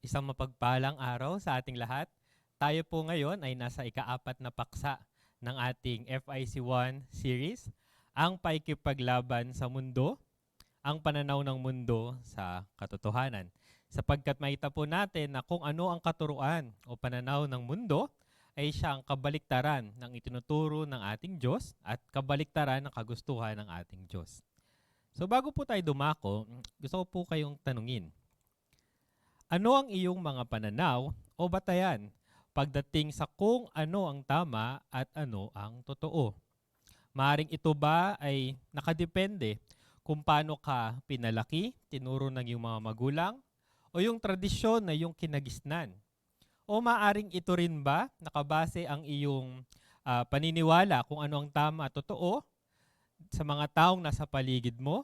Isang mapagpalang araw sa ating lahat. Tayo po ngayon ay nasa ikaapat na paksa ng ating FIC1 series, ang paikipaglaban sa mundo, ang pananaw ng mundo sa katotohanan. Sapagkat maita po natin na kung ano ang katuruan o pananaw ng mundo, ay siya ang kabaliktaran ng itinuturo ng ating Diyos at kabaliktaran ng kagustuhan ng ating Diyos. So bago po tayo dumako, gusto ko po kayong tanungin. Ano ang iyong mga pananaw o batayan pagdating sa kung ano ang tama at ano ang totoo? Maaring ito ba ay nakadepende kung paano ka pinalaki, tinuro ng iyong mga magulang, o yung tradisyon na iyong kinagisnan? O maaring ito rin ba nakabase ang iyong ah, paniniwala kung ano ang tama at totoo sa mga taong nasa paligid mo?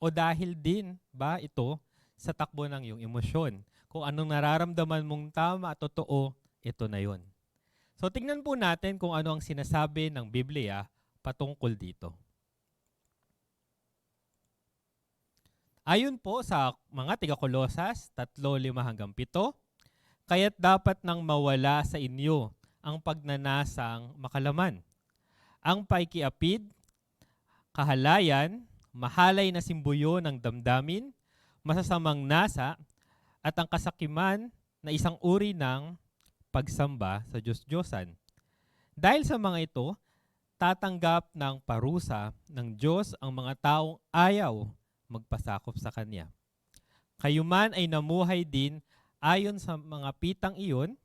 O dahil din ba ito sa takbo ng iyong emosyon? Kung anong nararamdaman mong tama at totoo, ito na yon. So tingnan po natin kung ano ang sinasabi ng Biblia patungkol dito. Ayon po sa mga tiga-Kolosas 3:5 hanggang 7, kaya't dapat nang mawala sa inyo ang pagnanasang makalaman, ang paikiapid, kahalayan, mahalay na simbuyo ng damdamin, masasamang nasa, at ang kasakiman na isang uri ng pagsamba sa Diyos-Diyosan. Dahil sa mga ito, tatanggap ng parusa ng Diyos ang mga taong ayaw magpasakop sa Kanya. Kayo man ay namuhay din ayon sa mga pitang iyon,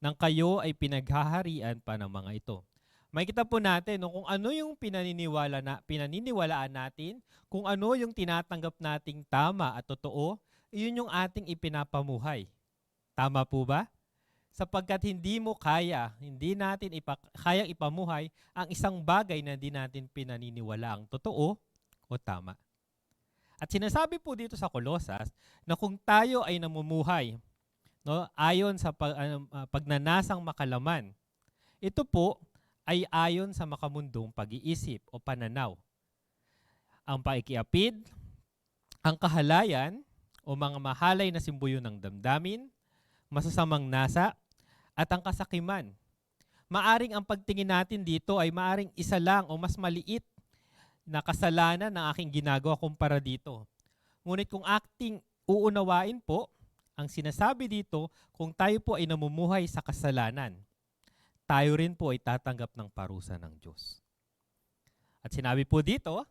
nang kayo ay pinaghaharian pa ng mga ito. Makikita po natin no, kung ano yung pinaniniwala na, pinaniniwalaan natin, kung ano yung tinatanggap nating tama at totoo, yun yung ating ipinapamuhay. Tama po ba? Sapagkat hindi mo kaya, hindi natin ipa, kayang ipamuhay ang isang bagay na hindi natin pinaniniwala ang totoo o tama. At sinasabi po dito sa Kolosas na kung tayo ay namumuhay no, ayon sa pag, ano, ah, pagnanasang makalaman, ito po ay ayon sa makamundong pag-iisip o pananaw. Ang paikiapid, ang kahalayan o mga mahalay na simbuyo ng damdamin, masasamang nasa, at ang kasakiman. Maaring ang pagtingin natin dito ay maaring isa lang o mas maliit na kasalanan ng aking ginagawa kumpara dito. Ngunit kung acting uunawain po, ang sinasabi dito, kung tayo po ay namumuhay sa kasalanan, tayo rin po ay tatanggap ng parusa ng Diyos. At sinabi po dito,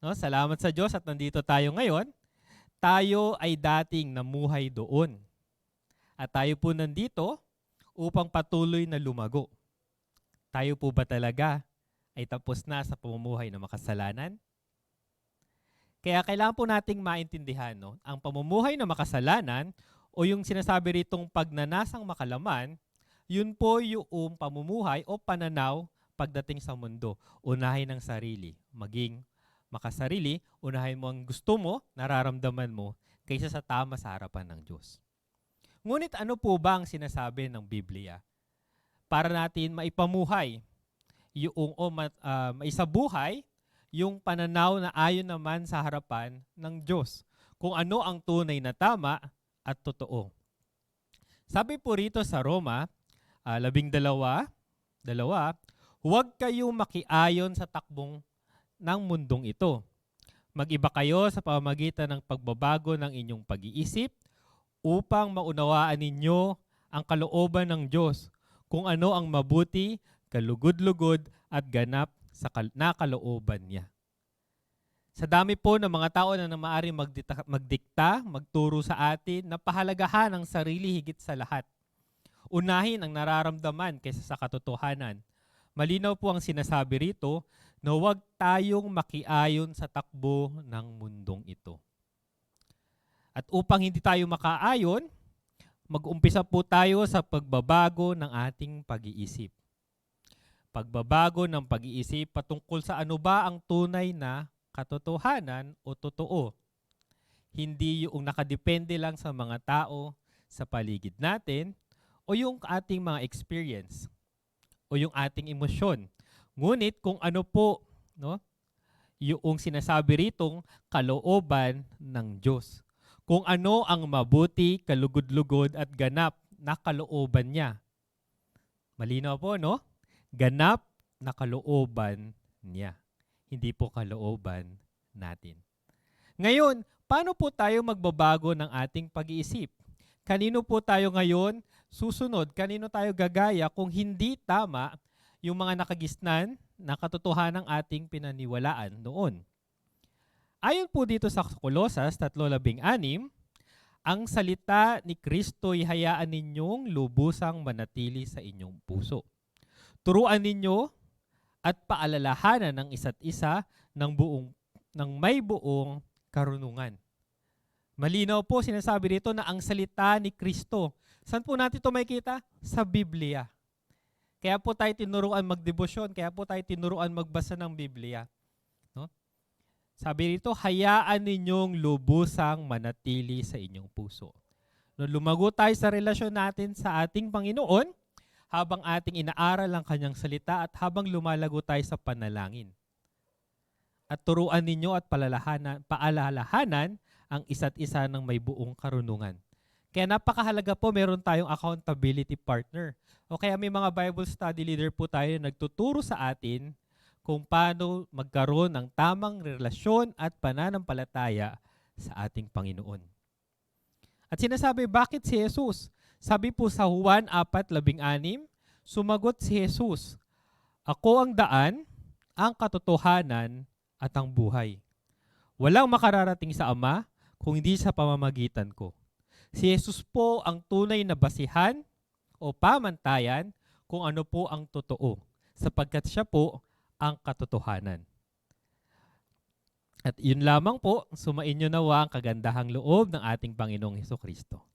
no, salamat sa Diyos at nandito tayo ngayon, tayo ay dating namuhay doon. At tayo po nandito upang patuloy na lumago. Tayo po ba talaga ay tapos na sa pamumuhay na makasalanan? Kaya kailangan po nating maintindihan no, ang pamumuhay na makasalanan o yung sinasabi ritong pagnanasang makalaman, yun po yung pamumuhay o pananaw pagdating sa mundo. Unahin ang sarili, maging makasarili, unahin mo ang gusto mo, nararamdaman mo, kaysa sa tama sa harapan ng Diyos. Ngunit ano po ba ang sinasabi ng Biblia? Para natin maipamuhay yung o ma- ah, maisabuhay yung pananaw na ayon naman sa harapan ng Diyos. Kung ano ang tunay na tama at totoo. Sabi po rito sa Roma, ah, labing dalawa, dalawa, huwag kayong makiayon sa takbong ng mundong ito. Mag-iba kayo sa pamamagitan ng pagbabago ng inyong pag-iisip upang maunawaan ninyo ang kalooban ng Diyos, kung ano ang mabuti, kalugod-lugod at ganap sa kal- nakalooban niya. Sa dami po ng mga tao na maaaring magdita, magdikta, magturo sa atin na pahalagahan ang sarili higit sa lahat. Unahin ang nararamdaman kaysa sa katotohanan. Malinaw po ang sinasabi rito na huwag tayong makiayon sa takbo ng mundong ito. At upang hindi tayo makaayon, mag-umpisa po tayo sa pagbabago ng ating pag-iisip. Pagbabago ng pag-iisip patungkol sa ano ba ang tunay na katotohanan o totoo. Hindi yung nakadepende lang sa mga tao sa paligid natin o yung ating mga experience o yung ating emosyon. Ngunit kung ano po, no, yung sinasabi ritong kalooban ng Diyos. kung ano ang mabuti, kalugod-lugod at ganap na kalooban niya. Malinaw po, no? Ganap na kalooban niya. Hindi po kalooban natin. Ngayon, paano po tayo magbabago ng ating pag-iisip? Kanino po tayo ngayon susunod? Kanino tayo gagaya kung hindi tama yung mga nakagisnan na katotohanan ng ating pinaniwalaan noon? Ayon po dito sa Kolosas 3.16, ang salita ni Kristo'y hayaan ninyong lubusang manatili sa inyong puso. Turuan ninyo at paalalahanan ng isa't isa ng buong ng may buong karunungan. Malinaw po sinasabi dito na ang salita ni Kristo. Saan po natin ito makikita? Sa Biblia. Kaya po tayo tinuruan magdebosyon, kaya po tayo tinuruan magbasa ng Biblia. No? Sabi rito, hayaan ninyong lubusang manatili sa inyong puso. Nung lumago tayo sa relasyon natin sa ating Panginoon, habang ating inaaral ang kanyang salita at habang lumalago tayo sa panalangin. At turuan ninyo at palalahanan, paalalahanan ang isa't isa ng may buong karunungan. Kaya napakahalaga po meron tayong accountability partner. O kaya may mga Bible study leader po tayo na nagtuturo sa atin kung paano magkaroon ng tamang relasyon at pananampalataya sa ating Panginoon. At sinasabi, bakit si Jesus? Sabi po sa Juan 4.16, sumagot si Jesus, Ako ang daan, ang katotohanan, at ang buhay. Walang makararating sa Ama kung hindi sa pamamagitan ko. Si Jesus po ang tunay na basihan o pamantayan kung ano po ang totoo, sapagkat siya po ang katotohanan. At yun lamang po, sumainyo nawa ang kagandahang loob ng ating Panginoong Heso Kristo.